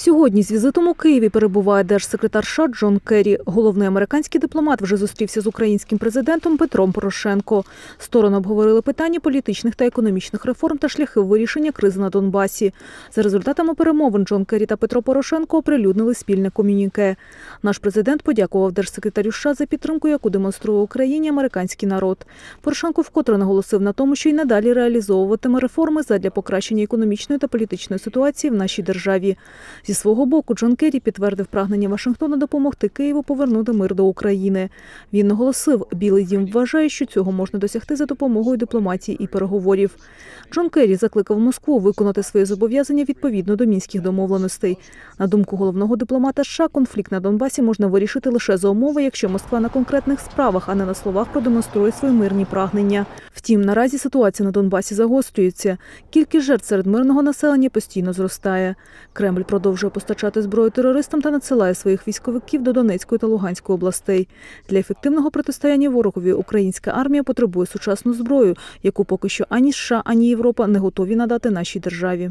Сьогодні з візитом у Києві перебуває держсекретар США Джон Керрі. Головний американський дипломат вже зустрівся з українським президентом Петром Порошенко. Сторони обговорили питання політичних та економічних реформ та шляхи вирішення кризи на Донбасі. За результатами перемовин Джон Керрі та Петро Порошенко оприлюднили спільне комюніке. Наш президент подякував держсекретарю США за підтримку, яку демонструє Україні американський народ. Порошенко вкотре наголосив на тому, що й надалі реалізовуватиме реформи задля покращення економічної та політичної ситуації в нашій державі. Зі свого боку, Джон Керрі підтвердив прагнення Вашингтона допомогти Києву повернути мир до України. Він наголосив, Білий дім вважає, що цього можна досягти за допомогою дипломатії і переговорів. Джон Керрі закликав Москву виконати свої зобов'язання відповідно до мінських домовленостей. На думку головного дипломата США, конфлікт на Донбасі можна вирішити лише за умови, якщо Москва на конкретних справах, а не на словах продемонструє свої мирні прагнення. Втім, наразі ситуація на Донбасі загострюється. Кількість жертв серед мирного населення постійно зростає. Кремль продовжує постачати зброю терористам та надсилає своїх військовиків до Донецької та Луганської областей. Для ефективного протистояння ворогові українська армія потребує сучасну зброю, яку поки що ані США, ані Європа не готові надати нашій державі.